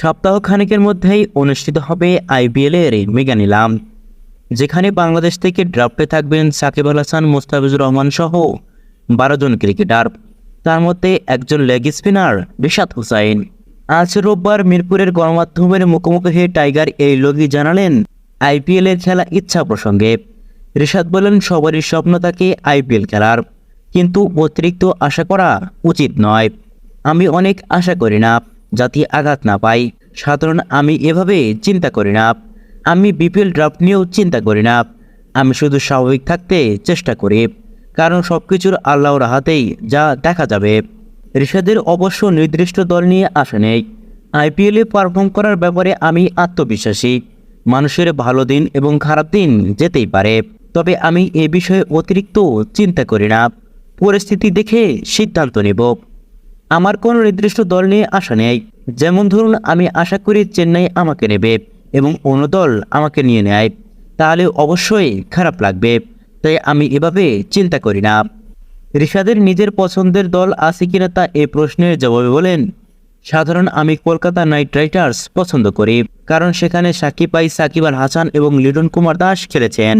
সপ্তাহ খানেকের মধ্যেই অনুষ্ঠিত হবে আইপিএলের মেগা নিলাম, যেখানে বাংলাদেশ থেকে ড্রাফটে থাকবেন সাকিব আল হাসান, মুস্তাফিজুর রহমান সহ বারো জন ক্রিকেটার। তার মধ্যে একজন লেগ স্পিনার রিশাদ হুসাইন। আজ রোববার মিরপুরের গণমাধ্যমের মুখোমুখি হয়ে টাইগার এই লগি জানালেন আইপিএলের খেলা ইচ্ছা প্রসঙ্গে। রিশাদ বলেন, সবারই স্বপ্ন থাকে আইপিএল খেলার, কিন্তু অতিরিক্ত আশা করা উচিত নয়। আমি অনেক আশা করি না। যাতে আঘাত না পাই। সাধারণ আমি এভাবে চিন্তা করি না। আমি বিপিএল ড্রাফট নিয়েও চিন্তা করি না। আমি শুধু স্বাভাবিক থাকতে চেষ্টা করি। কারণ সব কিছুর আল্লাহর হাতেই যা দেখা যাবে। ঋষাদের অবশ্য নির্দিষ্ট দল নিয়ে আসা নেই। আইপিএলে পারফর্ম করার ব্যাপারে আমি আত্মবিশ্বাসী। মানুষের ভালো দিন এবং খারাপ দিন যেতেই পারে। তবে আমি এ বিষয়ে অতিরিক্ত চিন্তা করি না। পরিস্থিতি দেখে সিদ্ধান্ত নেব। আমার কোনো নির্দিষ্ট দল নিয়ে আশা নেই। যেমন ধরুন, আমি আশা করি চেন্নাই আমাকে নেবে এবং অন্য দল আমাকে নিয়ে নেয়। তাহলে অবশ্যই খারাপ লাগবে। তাই আমি এভাবে চিন্তা করি না। ঋষাদের নিজের পছন্দের দল আছে কিনা তা এ প্রশ্নের জবাবে বলেন, সাধারণ আমি কলকাতা নাইট রাইডার্স পছন্দ করি। কারণ সেখানে সাকিব আই সাকিব আল হাসান এবং লিটন কুমার দাস খেলেছেন।